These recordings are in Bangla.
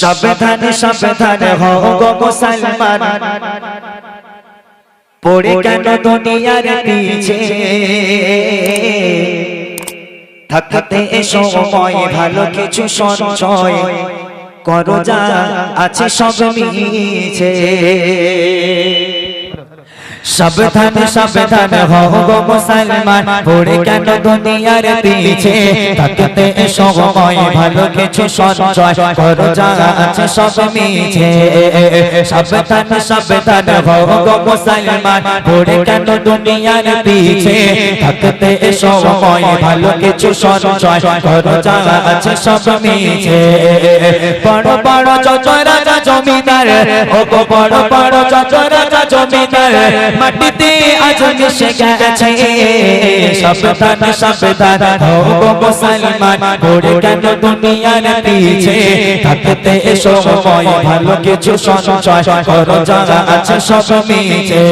সাবধান সাবধান হও গো মুসলমান। পড়ে কেন দুনিয়ার পিছে থাকতে সময় ভালো কিছু সঞ্চয় করো, যা আছে সব মিছে। সাবধান সাবধান হও গো মুসলমান। পড়ে কেন দুনিয়ার পিছে? থাকতে এ সময় ভালো কিছু সঞ্চয় করো যা আছে সব মিছে। সাবধান সাবধান হও গো মুসলমান। পড়ে কেন দুনিয়ার পিছে? থাকতে এ সময় ভালো কিছু সঞ্চয় করো যা আছে সব মিছে। বড় বড় চচরা জমিদার ও গো বড় বড় চচরা জমিদার। মাটিতে আজ মিশে গেছে সাবধান সাবধান হো গো মুসলমান পড়ে কেন দুনিয়ার পিছে? থাকতে এ সময় ভালো কিছু সঞ্চয় করো যা আছে সব মিছে।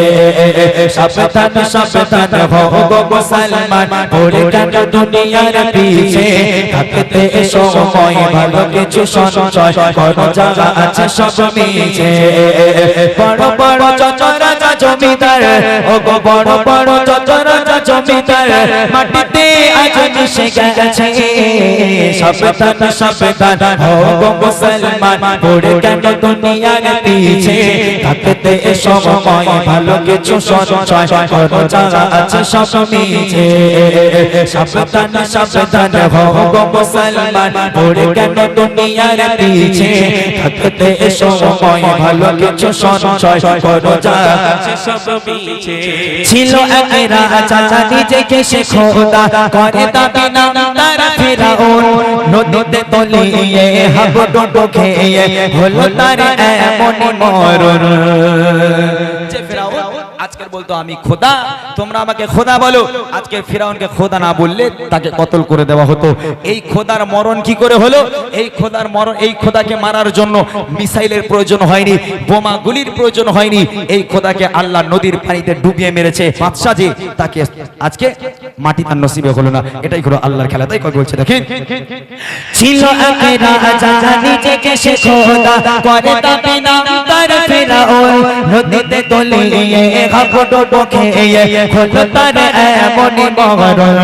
সাবধান সাবধান হো গো মুসলমান পড়ে কেন দুনিয়ার পিছে? থাকতে সময় ভালো কিছু সঞ্চয় করো যা আছে সব মিছে বড় বড় চচরা জমিদার ও গো বড় বড় চচরা জমিদার, মাটিতে আজ মিশে গেছে। সাবধান সাবধান হো গো মুসলমান পড়ে কেন দুনিয়ার পিছে থাকতে এ সময় ভালো কিছু সঞ্চয় করো যা আছে সব মিছে সাবধান সাবধান হো গো মুসলমান পড়ে কেন দুনিয়ার পিছে থাকতে এ সময় ভালো কিছু সঞ্চয় করো যা আছে সব মিছে ছিল এক রাজা নিজেকে সে খোদা করে দাবি নদীতে তলিয়ে হাবুডুডু খেয়ে হলো তার এমন মরণ। আজকের বলতো, আমি খোদা, তোমরা আমাকে খোদা বলো। আজকে ফেরাউনকে খোদা না বললে তাকে কতল করে দেওয়া হতো। এই খোদার মরণ কি করে হলো? এই খোদার মরণ, এই খোদাকে মারার জন্য মিসাইলের প্রয়োজন হয়নি বোমা গুলির প্রয়োজন হয়নি। এই খোদাকে আল্লাহ নদীর পানিতে ডুবিয়ে মেরেছে। বাদশা যে তাকে আজকে মাটি তার নসিবে হলো না, এটাই হলো আল্লাহর খেলা। তাই কথা বলছে, দেখেন। ছিল এক রাজা নিজেকে সে খোদা করে দাবি নাম তার ফেরাউন, নদীতে তলিয়ে হাবুডুডু খেয়ে হলো তার এমন মরণ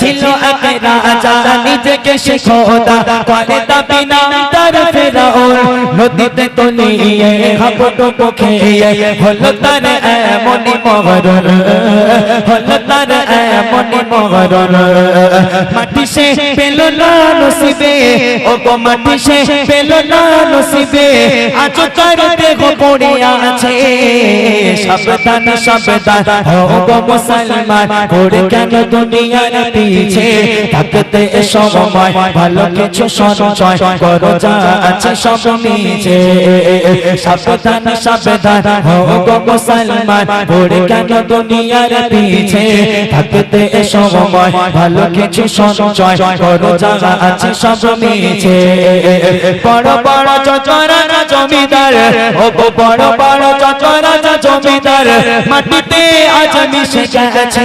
ছিল এক রাজা, নিজেকে সে খোদা করে দাবি নাম তার ফেরাউন। নদীতে তলিয়ে হাবুডুডু খেয়ে হলো তার এমন মরণ হলো তার এমন মরণ মাটি সে পেল না নসিবে ও গো মাটি সে পেল না নসিবে। আজ তার দেহ পড়ে আছে। সাবধান সাবধান। ও গো মুসলমান পড়ে কেন দুনিয়ার পিছে? থাকতে সময় ভালো কিছু সঞ্চয় করো, যা আছে সব মিছে। সাবধান সাবধান, ও গো মুসলমান পড়ে কেন দুনিয়ার পিছে? থাকতে সময় ভালো কিছু সঞ্চয় করো, যা আছে সব মিছে। বড় বড় চচরা জমিদার, ও বড় বড় চচরা জমিদার। মাটিতে আজ মিশে গেছে।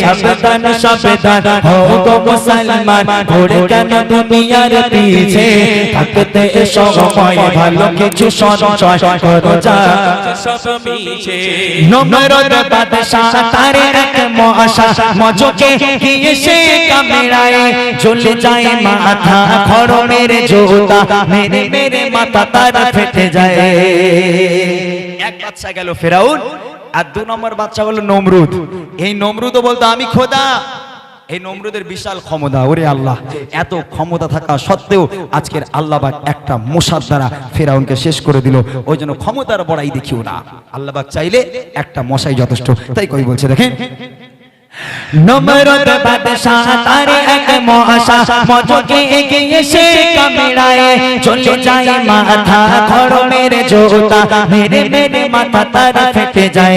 সাবধান সাবধান হো গো মুসলমান পড়ে কেন দুনিয়ার পিছে? থাকতে সময় ভালো কিছু সঞ্চয় করো যা। নম্রত বাদশাহ তার এক মহাশা মজকে গিয়ে সে কামড়ায়। চলে যায় মাথা খড়মের জোতা মেরে মেরে মাথা তার ফেটে যায়। এক বাচ্চা গেল ফেরাউন আর দু নম্বর বাচ্চা হলো নমরুদ। এই নমরুদও বলতো, আমি খোদা। এই নমরুদের বিশাল ক্ষমতা, ওরে আল্লাহ, এত ক্ষমতা থাকা সত্ত্বেও আজকের আল্লাহবাক একটা মশার দ্বারা ফেরাউনকে শেষ করে দিল। ওই জন্য ক্ষমতার বড়াই দেখিও না। আল্লাহবাক চাইলে একটা মশাই যথেষ্ট। তাই কবি বলছে, দেখেন নম্রত বাদশাহ তার এক মহাশা মজকে গিয়ে সে কামড়ায় চলে যায় মাথা খড়মের জোতা মেরে মেরে মাথা তার ফেটে যায়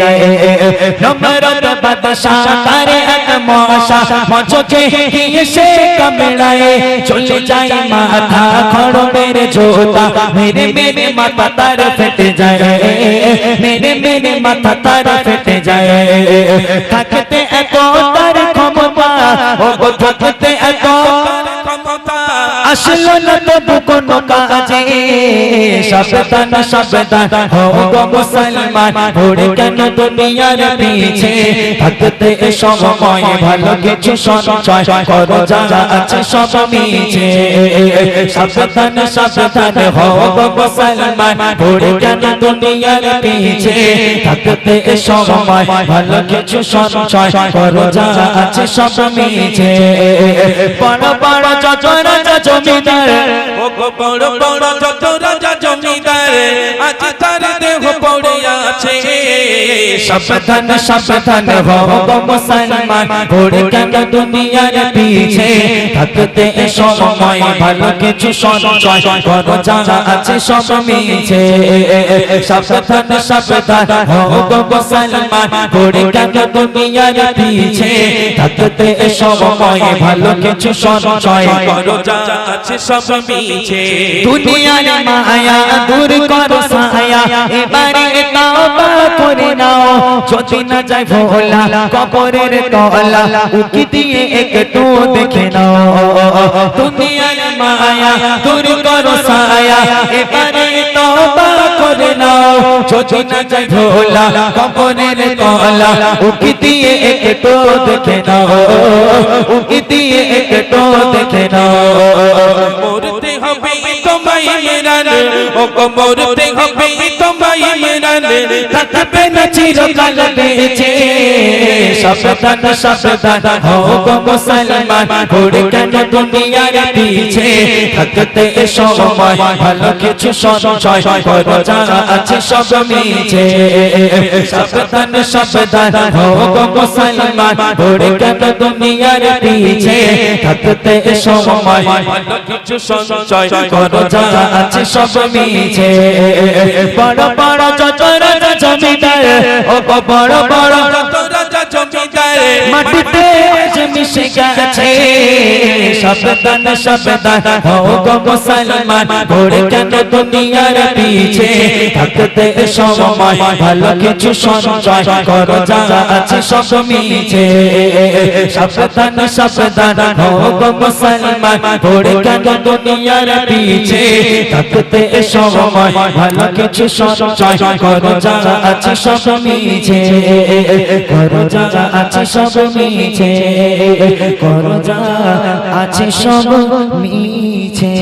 নম্রত বাদশাহ তার এক মহাশা মজকে গিয়ে সে কামড়ায় চলে যায় মাথা খড়মের জোতা মেরে মেরে মাথা তার ফেটে যায় মেরে মেরে মাথা তার ফেটে যায় থাকতে এত তার ক্ষমতা ও গো থাকতে এত আসলো না তবু কোনো কাজে। সাবধান সাবধান, হও গো মুসলমান, ঘুরে কেন দুনিয়ার পিছে? থাকতে সময় ভালো কিছু সঞ্চয় করো যা আছে সব মিছে। সাবধান সাবধান, হও গো মুসলমান, ঘুরে কেন দুনিয়ার পিছে? থাকতে সময় ভালো কিছু সঞ্চয় করো যা আছে সব মিছে। বড় বড় যত রাজা জমিদার ও গো বড় বড় যত রাজা জমিদার আজ তার দেহ পড়ে আছে। সাবধান সাবধান গো মুসলমান। ঘুরে কেন দুনিয়ার পিছে। থাকতে সময় ভালো কিছু সঞ্চয় করো, যা আছে সব মিছে। সাবধান সাবধান গো মুসলমান। ঘুরে কেন দুনিয়ার পিছে। থাকতে সময় ভালো কিছু সঞ্চয় করো, যা আছে সব মিছে। দুনিয়ার মায়া দূর করো, ছায়া। এবারে নাও যদি না যায় ভোলা, কবরের তলা, উকি দিয়ে একটু দেখে নাও। দুনিয়ার মায়া দূর করো ছায়া, এবারে তওবা করে নাও। যদি না যায় ভোলা, কবরের তলা, উকি দিয়ে একটু দেখে নাও। উকি দিয়ে একটু দেখে নাও। মরতে হবে তোমায় মেরান ও গো, মরতে হবে তোমায় মেরান থাকবে না চিরকাল বেঁচে। সাবধান সাবধান হও গো মুসলমান ঘুরে কেন দুনিয়ার পিছে? থাকতে সময় ভালো কিছু সঞ্চয় করো, যা আছে সব মিছে। সাবধান সাবধান হও গো মুসলমান ঘুরে কেন দুনিয়ার পিছে? থাকতে সময় ভালো কিছু সঞ্চয় করো, যা আছে সব মিছে। বড় জমিদার ও বড় বড় মাটিতে যে মিশে গেছে, সাবধান সাবধান। হও গো মুসলমান, ঘোরে কেন দুনিয়ার পিছে? থাকতে সময়, ভালো কিছু সঞ্চয় করো, যা আছে সব মিছে। সাবধান সাবধান মুসলমান, ঘোরে কেন দুনিয়ার পিছে? থাকতে সময়, ভালো কিছু সঞ্চয় করো, যা আছে সব মিছে। করো, যা আছে সব মিছে। করো যা আছে সব মিছে।